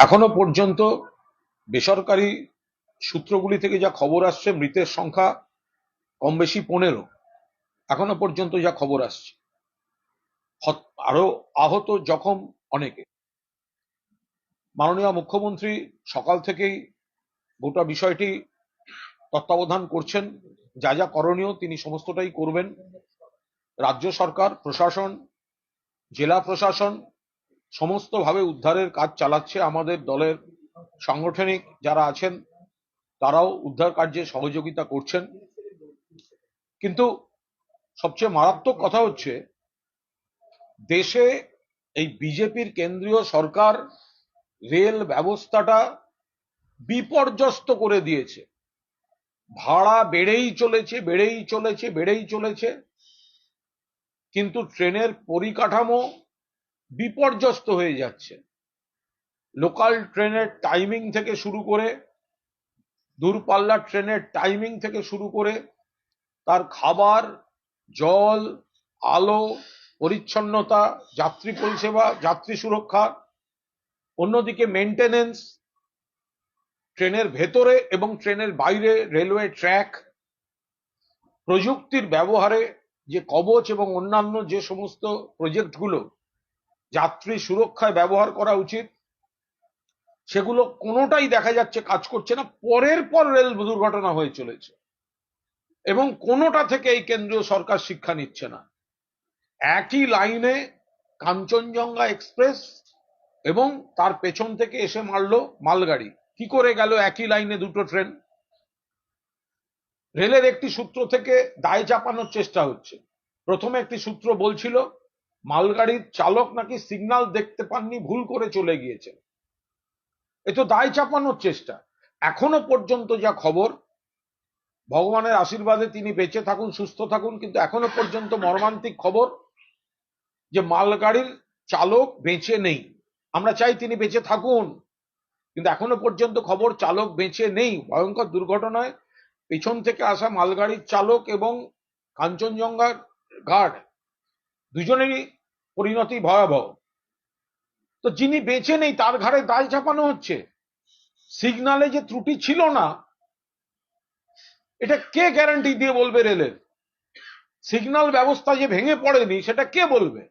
এখনও পর্যন্ত বেসরকারি সূত্রগুলি থেকে যা খবর আসছে, মৃতের সংখ্যা কম বেশি পনেরো। এখনও পর্যন্ত যা খবর আসছে। আরও আহত জখম অনেকে। মাননীয় মুখ্যমন্ত্রী সকাল থেকেই গোটা বিষয়টি তত্ত্বাবধান করছেন। যা যা করণীয় তিনি সমস্তটাই করবেন। রাজ্য সরকার, প্রশাসন, জেলা প্রশাসন সমস্তভাবে উদ্ধারের কাজ চালাচ্ছে আমাদের দলের সাংগঠনিক যারা আছেন, তারাও উদ্ধার কার্যে সহযোগিতা করছেন। কিন্তু সবচেয়ে মারাত্মক কথা হচ্ছে, দেশে এই বিজেপির কেন্দ্রীয় সরকার রেল ব্যবস্থাটা বিপর্যস্ত করে দিয়েছে। ভাড়া বেড়েই চলেছে বেড়েই চলেছে বেড়েই চলেছে। কিন্তু ট্রেনের পরিকাঠামো বিপর্যস্ত হয়ে যাচ্ছে। লোকাল ট্রেনের টাইমিং থেকে শুরু করে, দূরপাল্লার ট্রেনের টাইমিং থেকে শুরু করে, তার খাবার, জল, আলো, পরিচ্ছন্নতা, যাত্রী পরিষেবা, যাত্রী সুরক্ষা, অন্যদিকে মেনটেনেন্স ট্রেনের ভেতরে এবং ট্রেনের বাইরে রেলওয়ে ট্র্যাক, প্রযুক্তির ব্যবহারে যে কবচ এবং অন্যান্য যে সমস্ত প্রজেক্টগুলো যাত্রী সুরক্ষায় ব্যবহার করা উচিত। সেগুলো কোনোটাই দেখা যাচ্ছে কাজ করছে না। পরের পর রেল দুর্ঘটনা হয়ে চলেছে। এবং কোনোটা থেকে এই কেন্দ্রীয় সরকার শিক্ষা নিচ্ছে না। একই লাইনে কাঞ্চনজঙ্ঘা এক্সপ্রেস এবং তার পেছন থেকে এসে মারলো মালগাড়ি। কি করে গেল একই লাইনে দুটো ট্রেন? রেলের একটি সূত্র থেকে দায় চাপানোর চেষ্টা হচ্ছে। প্রথমে একটি সূত্র বলছিল মালগাড়ির চালক নাকি সিগন্যাল দেখতে পাননি, ভুল করে চলে গিয়েছেন। এ তো দায় চাপানোর চেষ্টা। এখনও পর্যন্ত যা খবর, ভগবানের আশীর্বাদে তিনি বেঁচে থাকুন, সুস্থ থাকুন, কিন্তু এখনও পর্যন্ত মর্মান্তিক খবর যে মালগাড়ির চালক বেঁচে নেই। আমরা চাই তিনি বেঁচে থাকুন, কিন্তু এখনও পর্যন্ত খবর চালক বেঁচে নেই। ভয়ঙ্কর দুর্ঘটনায় পেছন থেকে আসা মালগাড়ির চালক এবং কাঞ্চনজঙ্ঘার গার্ড, দুজনেরই পরিণতি ভয়াবহ। তো যিনি বেঁচে নেই, তার ঘাড়ে দায় চাপানো হচ্ছে। সিগনালে যে ত্রুটি ছিল না, এটা কে গ্যারান্টি দিয়ে বলবে রেলের? সিগন্যাল ব্যবস্থা যে ভেঙে পড়েনি, সেটা কে বলবে?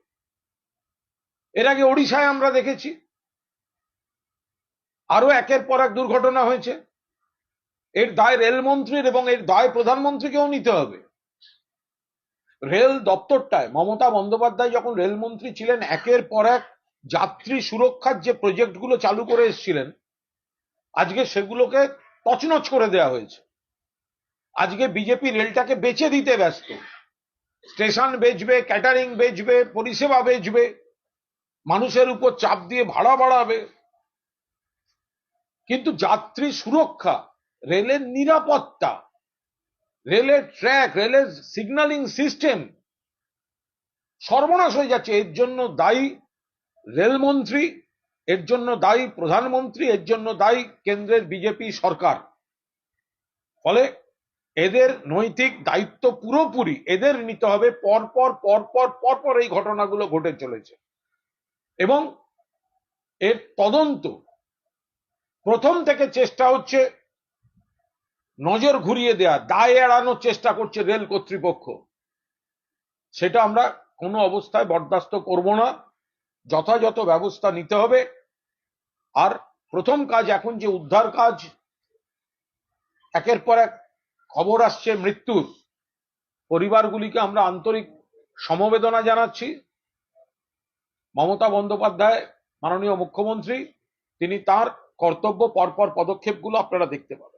এর আগে ওড়িশায় আমরা দেখেছি। আরও একের পর এক দুর্ঘটনা হয়েছে। এর দায় রেলমন্ত্রীর এবং এর দায় প্রধানমন্ত্রীকেও নিতে হবে। রেল দপ্তরটায় মমতা বন্দ্যোপাধ্যায় যখন রেলমন্ত্রী ছিলেন, একের পর এক যাত্রী সুরক্ষার যে প্রজেক্টগুলো চালু করে এসেছিলেন, আজকে সেগুলোকে তছনছ করে দেওয়া হয়েছে। আজকে বিজেপি রেলটাকে বেচে দিতে ব্যস্ত। স্টেশন বেচবে, ক্যাটারিং বেচবে, পরিষেবা বেচবে, মানুষের উপর চাপ দিয়ে ভাড়া বাড়াবে। কিন্তু যাত্রী সুরক্ষা, রেলের নিরাপত্তা রেলের ট্র্যাক রেলের সিগন্যালিং সিস্টেম সর্বনাশ হয়ে যাচ্ছে। এর জন্য দায়ী রেলমন্ত্রী, এর জন্য দায়ী প্রধানমন্ত্রী, এর জন্য দায়ী কেন্দ্রের বিজেপি সরকার। ফলে এদের নৈতিক দায়িত্ব পুরোপুরি এদের নিতে হবে। পরপর পরপর পরপর এই ঘটনাগুলো ঘটে চলেছে। এবং এর তদন্ত প্রথম থেকে চেষ্টা হচ্ছে নজর ঘুরিয়ে দেয়া, দায় এড়ানোর চেষ্টা করছে রেল কর্তৃপক্ষ। সেটা আমরা কোনো অবস্থায় বরদাস্ত করব না। যথাযথ ব্যবস্থা নিতে হবে। আর প্রথম কাজ এখন যে উদ্ধার কাজ, একের পর এক খবর আসছে মৃত্যুর। পরিবারগুলিকে আমরা আন্তরিক সমবেদনা জানাচ্ছি। মমতা বন্দ্যোপাধ্যায়, মাননীয় মুখ্যমন্ত্রী, তিনি তার কর্তব্য পরপর পদক্ষেপগুলো আপনারা দেখতে পাবেন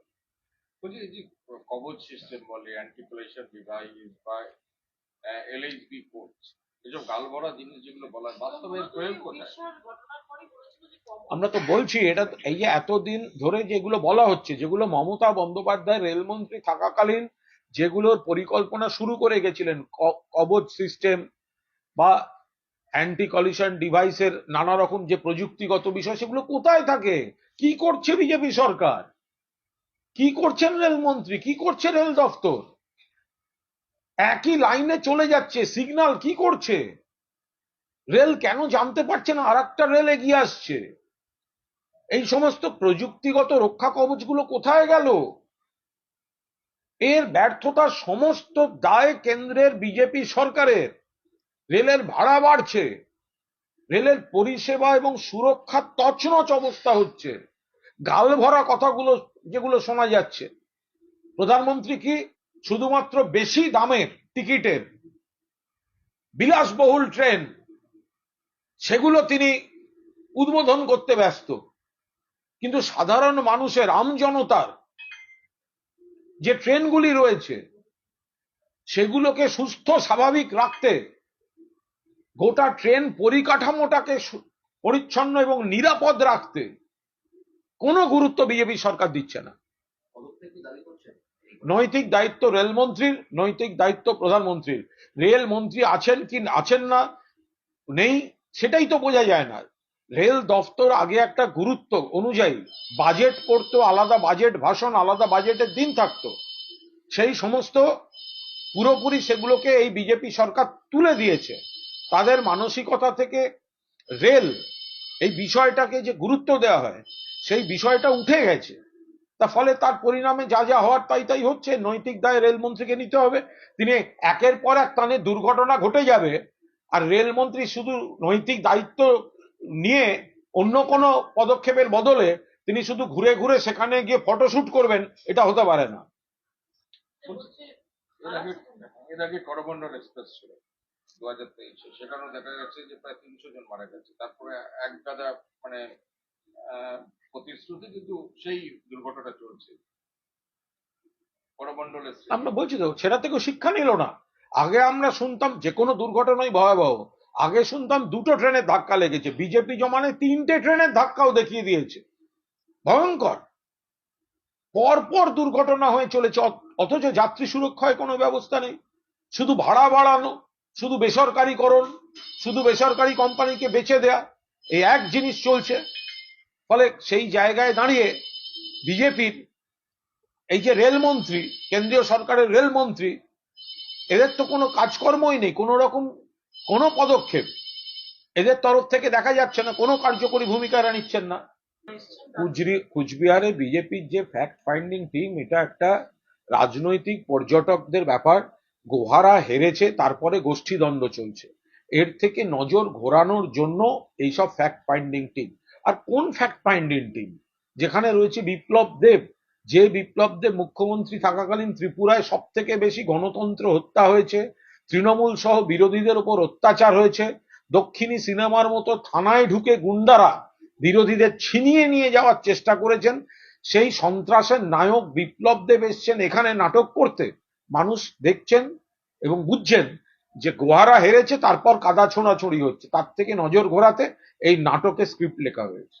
বলছি এই যে কবচ সিস্টেম বলে অ্যান্টিকুলেশন ডিভাইস বা এলএইচবি কোচ এসব গালভরা জিনিস যেগুলো বলা বাস্তবে প্রয়োগ কোথায়? আমরা তো বলছি এটা এই যে এতদিন ধরে যেগুলো বলা হচ্ছে যেগুলো মমতা বন্দ্যোপাধ্যায় রেলমন্ত্রী থাকাকালীন যেগুলোর পরিকল্পনা শুরু করে গেছিলেন ক- কবচ সিস্টেম বা অ্যান্টি কলিশন ডিভাইসের নানা রকম যে প্রযুক্তিগত বিষয় সেগুলো কোথায় থাকে? কি করছে বিজেপি সরকার? কি করছেন রেলমন্ত্রী? কি করছে রেল দফতর? একই লাইনে চলে যাচ্ছে সিগন্যাল কি করছে? রেল কেন জানতে পারছে না? আর একটা রেল এগিয়ে আসছে। এই সমস্ত প্রযুক্তিগত রক্ষা কবচগুলো কোথায় গেল? এর ব্যর্থতার সমস্ত দায় কেন্দ্রের, বিজেপি সরকারের। রেলের ভাড়া বাড়ছে। রেলের পরিষেবা এবং সুরক্ষা তছনছ অবস্থা হচ্ছে। গাল ভরা কথাগুলো যেগুলো শোনা যাচ্ছে। প্রধানমন্ত্রী কি শুধুমাত্র বেশি দামের টিকিটের বিলাসবহুল ট্রেন সেগুলো তিনি উদ্বোধন করতে ব্যস্ত। কিন্তু সাধারণ মানুষের আমজনতার যে ট্রেনগুলি রয়েছে, সেগুলোকে সুস্থ, স্বাভাবিক রাখতে গোটা ট্রেন পরিকাঠামোটাকে পরিচ্ছন্ন এবং নিরাপদ রাখতে কোনো গুরুত্ব বিজেপি সরকার দিচ্ছে না। নৈতিক দায়িত্ব রেলমন্ত্রীর, নৈতিক দায়িত্ব প্রধানমন্ত্রীর। রেল মন্ত্রী আছেন কি আছেন না, নেই, সেটাই তো বোঝা যায় না। রেল দফতর আগে একটা গুরুত্ব অনুযায়ী বাজেট করতো আলাদা বাজেট, ভাষণ, আলাদা বাজেটের দিন থাকতো। সেই সমস্ত পুরোপুরি সেগুলোকে এই বিজেপি সরকার তুলে দিয়েছে। তাদের মানসিকতা থেকে রেল এই বিষয়টাকে যে গুরুত্ব দেওয়া হয় সেই বিষয়টা উঠে গেছে। তা ফলে তার পরিণামে যা যা হওয়ার তাই তাই হচ্ছে, নৈতিক দায় রেলমন্ত্রীকে নিতে হবে। তিনি একের পর এক টানে দুর্ঘটনা ঘটে যাবে, আর রেলমন্ত্রী শুধু নৈতিক দায়িত্ব নিয়ে অন্য কোনো পদক্ষেপের বদলে তিনি শুধু ঘুরে ঘুরে সেখানে গিয়ে ফটোশুট করবেন, এটা হতে পারে না। সেখানেও দেখা গেছে যে প্রায় তিনশো জন মারা গেছে। তারপরে এক গাদা মানে প্রতিশ্রুতি কিন্তু সেই দুর্ঘটনা চলছে। আমরা বলছি তো, সেটা থেকেও শিক্ষা নিল না। আগে আমরা শুনতাম যে কোনো দুর্ঘটনাই ভয়াবহ। আগে শুনতাম দুটো ট্রেনের ধাক্কা লেগেছে। বিজেপি জমানে তিনটে ট্রেনের ধাক্কাও দেখিয়ে দিয়েছে। ভয়ঙ্কর। পরপর দুর্ঘটনা হয়ে চলেছে। অথচ যাত্রী সুরক্ষায় কোনো ব্যবস্থা নেই। শুধু ভাড়া বাড়ানো, শুধু বেসরকারিকরণ, শুধু বেসরকারি কোম্পানিকে বেচে দেয়া, এই এক জিনিস চলছে। ফলে সেই জায়গায় দাঁড়িয়ে বিজেপির এই যে রেলমন্ত্রী কেন্দ্রীয় সরকারের রেলমন্ত্রী এদের তো কোনো কাজকর্মই নেই, কোনো রকম কোনো পদক্ষেপ। এদের তরফ থেকে দেখা যাচ্ছে না, কোনো কার্যকরী ভূমিকা এরা নিচ্ছেন না। কুচরি, কুচবিহারে বিজেপির যে ফ্যাক্ট ফাইন্ডিং টিম এটা একটা রাজনৈতিক পর্যটকদের ব্যাপার। গোহারা হেরেছে, তারপরে গোষ্ঠীদ্বন্দ্ব চলছে। এর থেকে নজর ঘোরানোর জন্য এইসব ফ্যাক্ট ফাইন্ডিং টিম আর কোন ফ্যাক্ট ফাইন্ডিং টিম যেখানে রয়েছে বিপ্লব দেব, যে বিপ্লব দেব মুখ্যমন্ত্রী থাকাকালীন ত্রিপুরায় সব থেকে বেশি গণতন্ত্র হত্যা হয়েছে, তৃণমূল সহ বিরোধীদের উপর অত্যাচার হয়েছে, দক্ষিণী সিনেমার মতো থানায় ঢুকে গুন্ডারা বিরোধীদের ছিনিয়ে নিয়ে যাওয়ার চেষ্টা করেছেন, সেই সন্ত্রাসের নায়ক বিপ্লব দেব এসছেন এখানে নাটক করতে। মানুষ দেখছেন এবং বুঝছেন যে গোহারা হেরেছে, তারপর কাদা ছোঁড়াছড়ি হচ্ছে। তার থেকে নজর ঘোরাতে এই নাটকে স্ক্রিপ্ট লেখা হয়েছে।